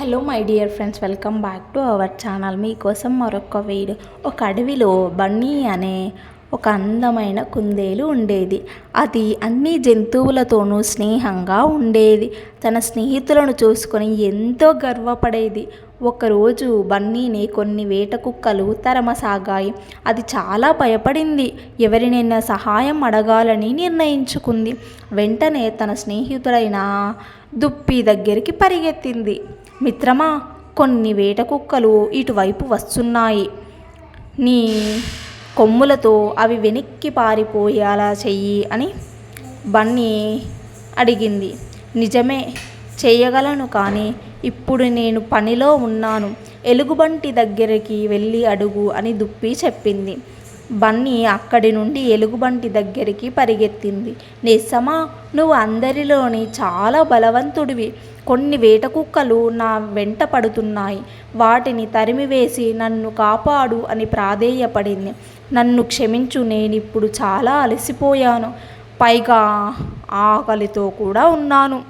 Hello my dear friends welcome back to our channel మీకోసం మరొక video ఒక అడవిలో బన్నీ అనే ఒక అందమైన కుందేలు ఉండేది. అది అన్ని జంతువులతోనూ స్నేహంగా ఉండేది. తన స్నేహితులను చూసుకొని ఎంతో గర్వపడేది. ఒకరోజు బన్నీని కొన్ని వేట కుక్కలు తరమసాగాయి. అది చాలా భయపడింది. ఎవరినైనా సహాయం అడగాలని నిర్ణయించుకుంది. వెంటనే తన స్నేహితుడైన దుప్పి దగ్గరికి పరిగెత్తింది. మిత్రమా కొన్ని వేట కుక్కలు ఇటువైపు వస్తున్నాయి. నీ కొమ్ములతో అవి వెనక్కి పారిపోయేలా చెయ్యి అని బన్నీ అడిగింది. నిజమే చేయగలను కానీ ఇప్పుడు నేను పనిలో ఉన్నాను. ఎలుగుబంటి దగ్గరికి వెళ్ళి అడుగు అని దుప్పి చెప్పింది. బన్నీ అక్కడి నుండి ఎలుగుబంటి దగ్గరికి పరిగెత్తింది. నిస్సమా నువ్వు అందరిలోని చాలా బలవంతుడివి. కొన్ని వేట కుక్కలు నా వెంట పడుతున్నాయి. వాటిని తరిమివేసి నన్ను కాపాడు అని ప్రాధేయపడింది. నన్ను క్షమించు నేనిప్పుడు చాలా అలసిపోయాను. పైగా ఆకలితో కూడా ఉన్నాను.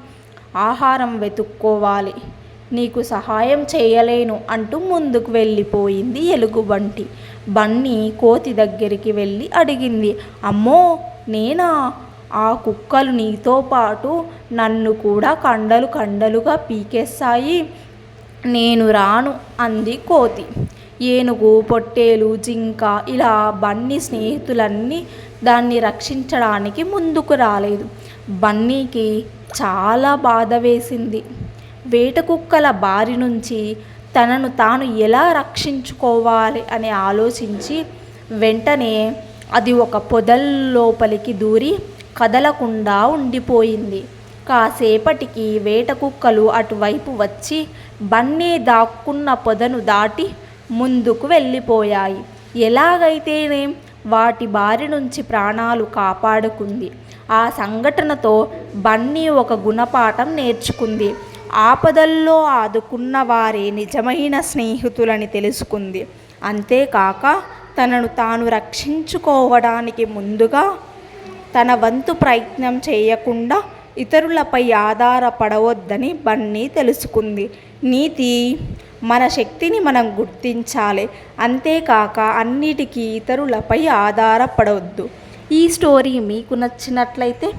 ఆహారం వెతుక్కోవాలి. నీకు సహాయం చేయలేను అంటూ ముందుకు వెళ్ళిపోయింది ఎలుగుబంటి. బన్నీ కోతి దగ్గరికి వెళ్ళి అడిగింది అమ్మో నేనా? ఆ కుక్కలు నీతో పాటు నన్ను కూడా కండలు కండలుగా పీకేస్తాయి. నేను రాను అంది కోతి. ఏనుగు పొట్టేలు జింక ఇలా బన్నీ స్నేహితులన్నీ దాన్ని రక్షించడానికి ముందుకు రాలేదు. బన్నీకి చాలా బాధ వేసింది. వేట కుక్కల బారి నుంచి తనను తాను ఎలా రక్షించుకోవాలి అని ఆలోచించి వెంటనే అది ఒక పొదల లోపలికి దూరి కదలకుండా ఉండిపోయింది. కాసేపటికి వేట కుక్కలు అటువైపు వచ్చి బన్నీ దాక్కున్న పొదను దాటి ముందుకు వెళ్ళిపోయాయి. ఎలాగైతేనే వాటి బారి నుంచి ప్రాణాలు కాపాడుకుంది. ఆ సంఘటనతో బన్నీ ఒక గుణపాఠం నేర్చుకుంది. ఆపదల్లో ఆదుకున్న వారే నిజమైన స్నేహితులని తెలుసుకుంది. అంతేకాక తనను తాను రక్షించుకోవడానికి ముందుగా తన వంతు ప్రయత్నం చేయకుండా ఇతరులపై ఆధారపడవద్దని బన్నీ తెలుసుకుంది. నీతి మన శక్తిని మనం గుర్తించాలి. అంతేకాక అన్నిటికీ ఇతరులపై ఆధారపడవద్దు. ఈ స్టోరీ మీకు నచ్చినట్లయితే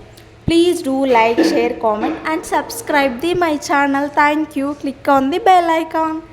Please do like, share, comment and subscribe the my channel. Thank you. Click on the bell icon.